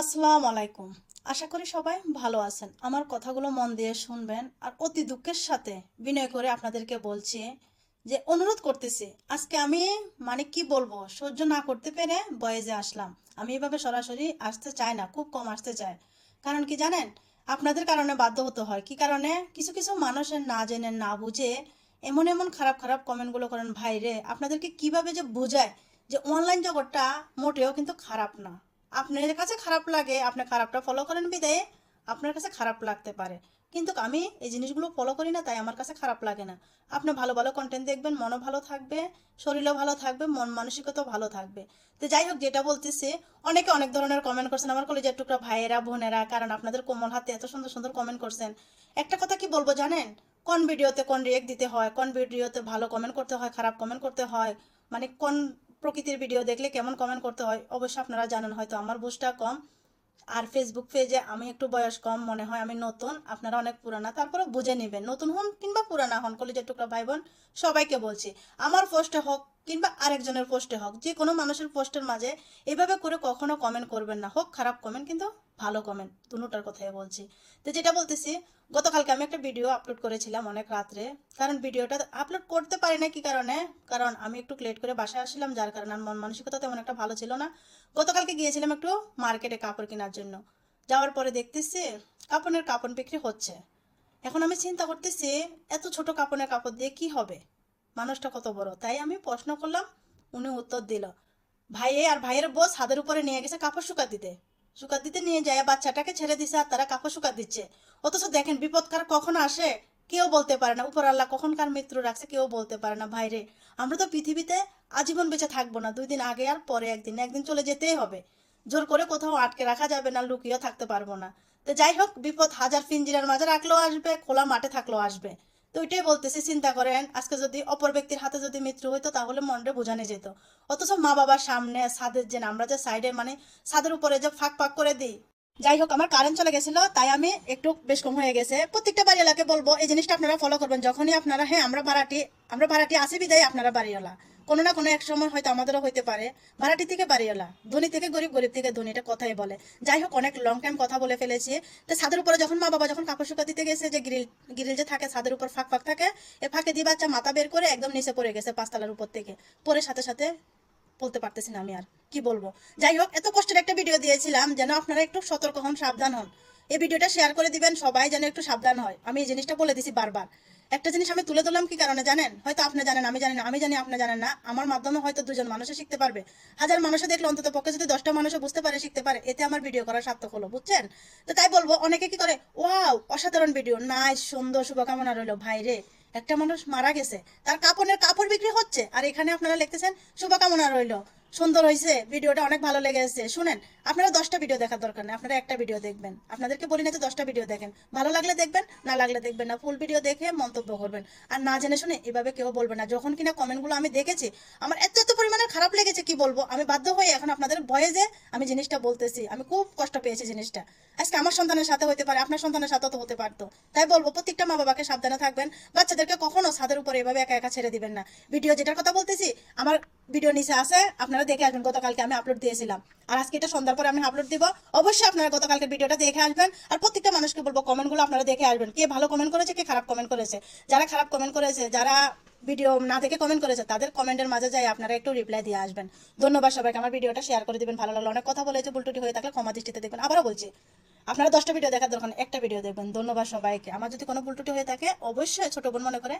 আসসালামু আলাইকুম। আশা করি সবাই ভালো আছেন। আমার কথাগুলো মন দিয়ে শুনবেন আর অতি দুঃখের সাথে বিনয় করে আপনাদেরকে বলছি যে অনুরোধ করতেছি, আজকে আমি মানে কি বলব, সহ্য না করতে পেরে বয়েজে আসলাম। আমি এভাবে সরাসরি আসতে চাই না, খুব কম আসতে চাই। কারণ কি জানেন, আপনাদের কারণে বাধ্য হতে হয়। কি কারণে? কিছু কিছু মানুষের না জেনে, না বুঝে এমন এমন খারাপ খারাপ কমেন্টগুলো করেন, ভাইরে, আপনাদেরকে কীভাবে যে বোঝায় যে অনলাইন জগৎটা মোটেও কিন্তু খারাপ না। আপনার কাছে খারাপ লাগে, আপনি খারাপটা ফলো করেন বিদায়ে আপনার কাছে খারাপ লাগতে পারে। কিন্তু আমি এই জিনিসগুলো ফলো করি না, তাই আমার কাছে খারাপ লাগে না। আপনি ভালো ভালো কন্টেন্ট দেখবেন, মনও ভালো থাকবে, শরীরও ভালো থাকবে, মন মানসিকতাও ভালো থাকবে। তো যাই হোক, যেটা বলতেছি, অনেকে অনেক ধরনের কমেন্ট করছেন, আমার কলেজের টুকরা ভাইয়েরা, বোনেরা, কারণ আপনাদের কোমল হাতে এত সুন্দর সুন্দর কমেন্ট করছেন। একটা কথা কি বলব জানেন? কোন ভিডিওতে কোন রিয়েক্ট দিতে হয়, কোন ভিডিওতে ভালো কমেন্ট করতে হয়, খারাপ কমেন্ট করতে হয় মানে কোন প্রকৃতির ভিডিও দেখলে কেমন কমেন্ট করতে হয়, অবশ্যই আপনারা জানেন, হয়তো আমার বুঝটা কম। আর ফেসবুক পেজে আমি একটু বয়স কম, মনে হয় আমি নতুন, আপনারা অনেক পুরানা, তারপরে বুঝে নেবেন। নতুন হন কিংবা পুরানা হন, কলেজের টুকরা ভাই বোন, সবাইকে বলছি। আমার পোস্টে হোক কিংবা আরেকজনের পোস্টে হোক যে কোনো মানুষের পোস্টের মাঝে এভাবে করে কখনো কমেন্ট করবেন না। হোক, খারাপ কমেন্ট কিন্তু ভালো কমেন্ট দুটার কথাই বলছি। তো যেটা বলতেছি, গতকালকে আমি একটা ভিডিও আপলোড করেছিলাম অনেক রাত্রে। কারণ ভিডিওটা আপলোড করতে পারি না কি কারণে? কারণ আমি একটু লেট করে বাসায় আসছিলাম, যার কারণে আমার মন মানসিকতা তেমন একটা ভালো ছিল না। গতকালকে গিয়েছিলাম একটু মার্কেটে কাপড় কেনার জন্য। যাওয়ার পরে দেখতেছি কাপড়ের কাপড় বিক্রি হচ্ছে। এখন আমি চিন্তা করতেছি, এত ছোট কাপড়ের কাপড় দিয়ে কি হবে? মানুষটা কত বড়? তাই আমি প্রশ্ন করলাম, উনি উত্তর দিল ভাইয়ে আর ভাইয়ের বস হাতের উপরে নিয়ে গেছে কাপড় শুকা দিতে। শুকা দিতে নিয়ে যায়, বাচ্চাটাকে ছেড়ে দিছে আর তারা কাপড় শুকা দিচ্ছে। অথচ দেখেন, বিপদকার কখন আসে, কেউ বলতে পারে না। উপর আল্লাহ কখন কার মৃত্যু রাখছে, কেউ বলতে পারে না ভাইরে আমরা তো পৃথিবীতে আজীবন বেঁচে থাকব না। দুই দিন আগে আর পরে একদিন একদিন চলে যেতেই হবে। জোর করে কোথাও আটকে রাখা যাবে না, লুকিয়েও থাকতে পারব না। তো যাই হোক, বিপদ হাজার পিঞ্জিরার মাঝে রাখলেও আসবে, খোলা মাঠে থাকলেও আসবে। তো ওইটাই বলতেছি, চিন্তা করেন, আজকে যদি অপর ব্যক্তির হাতে যদি মৃত্যু হইতো, তাহলে মনটা বোঝানো যেত। অথচ মা বাবার সামনে, ছাদের যে আমরা যে সাইডে মানে ছাদের উপরে যে ফাঁক ফাঁক করে দিই। যাই হোক, আমার কারেন্ট চলে গেছিল, তাই আমি একটু বেশ কম হয়ে গেছে। প্রত্যেকটা বাড়িওয়ালাকে বলব, এই জিনিসটা আপনারা ফলো করবেন। যখনই আপনারা হ্যাঁ আমরা ভাড়াটি আমরা ভাড়াটি আসি বিদায়, আপনারা বাড়িওয়ালা। কোনো না কোনো এক সময় হয়তো আমাদেরও হইতে পারে। ভাড়াটি থেকে বাড়িওয়ালা, ধনী থেকে গরিব গরিব থেকে ধনী, এটা কথাই বলে। যাই হোক, অনেক লং টাইম কথা বলে ফেলেছি। তো ছাদের উপরে যখন মা বাবা যখন কাপড় শুকা দিতে গেছে, যে গ্রিল গ্রিল যে থাকে, ছাদের উপর ফাঁক ফাঁক থাকে, এ ফাঁকে দিয়ে বাচ্চা মাথা বের করে একদম নিচে পড়ে গেছে পাঁচতলার উপর থেকে। পরে সাথে সাথে বলতে পারতেছি না আমি আর, কি বলব? যাই হোক, এত কষ্টের একটা ভিডিও দিয়েছিলাম, যেন আপনারা একটু সতর্ক হন, সাবধান হন। এই ভিডিওটা শেয়ার করে দিবেন, সবাই যেন একটু সাবধান হয়। আমি এই জিনিসটা বলে দিছি বারবার। একটা জিনিস আমি তুলে ধরলাম কি কারণে জানেন? হয়তো আপনি জানেন, আমি জানি না, আমি জানি, আপনি জানেন না। আমার মাধ্যমে হয়তো দুজন মানুষে শিখতে পারবে। হাজার মানুষে দেখলে অন্তত পক্ষে যদি দশটা মানুষও বুঝতে পারে, শিখতে পারে, এতে আমার ভিডিও করা সার্থক হলো, বুঝছেন? তো তাই বলব, অনেকে কি করে, ওয়াও, অসাধারণ ভিডিও নাইস সুন্দর, শুভকামনা রইল, ভাই রে, একটা মানুষ মারা গেছে, তার কাপড়ের কাপড় বিক্রি হচ্ছে, আর এখানে আপনারা লিখতেছেন, শুভকামনা রইল। সুন্দর হয়েছে, ভিডিওটা অনেক ভালো লেগেছে। শুনেন, আপনারা দশটা ভিডিও দেখার দরকার নেই, আপনারা একটা ভিডিও দেখবেন। আপনাদেরকে বলি না যে দশটা ভিডিও দেখেন। ভালো লাগলে দেখবেন, না লাগলে দেখবেন না। ফুল ভিডিও দেখে মন্তব্য করবেন। আর না জেনে শুনে এভাবে কেউ বলবে না। যখন কিনা কমেন্টগুলো আমি দেখেছি, আমার এত এত পরিমাণে খারাপ লেগেছে, কি বলব? আমি বাধ্য হয়ে এখন আপনাদের ভয়ে যে আমি জিনিসটা বলতেছি। আমি খুব কষ্ট পেয়েছি জিনিসটা। আজকে আমার সন্তানের সাথে হতে পারে, আপনার সন্তানের সাথেও তো হতে পারতো। তাই বলব, প্রত্যেকটা মা বাবাকে সাবধানে থাকবেন। বাচ্চাদেরকে কখনো ছাদের উপরে এভাবে একা একা ছেড়ে দিবেন না। ভিডিও যেটার কথা বলতেছি, আমার ভিডিও নিচে আছে, আপনারা দেখে আসবেন, গতকালকে আমি আপলোড দিয়েছিলাম। আর আজকে এটা সন্ধ্যার পরে আমি আপলোড দিব। অবশ্যই আপনারা গতকালকে ভিডিওটা দেখে আসবেন। আর প্রত্যেকটা মানুষকে বলব কমেন্টগুলো আপনারা দেখে আসবেন। কে ভালো কমেন্ট করেছে, কে খারাপ কমেন্ট করেছে? যারা খারাপ কমেন্ট করেছে, যারা ভিডিও না দেখে কমেন্ট করেছে, তাদের কমেন্টের মাঝে যাই আপনারা একটু রিপ্লাই দিয়ে আসবেন। ধন্যবাদ সবাইকে, আমার ভিডিওটা শেয়ার করে দিবেন, ভালো লাগল। অনেক কথা বলেছে ভুলটুটি হয়ে থাকলে ক্ষমা দৃষ্টিতে দেখবেন। আবারও বলছি, আপনারা দশটা ভিডিও দেখার দরকার একটা ভিডিও দেখবেন। ধন্যবাদ সবাইকে। আমার যদি কোনো ভুলটুটি হয়ে থাকে, অবশ্যই ছোট বোন মনে করে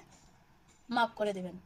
মাফ করে দিবেন।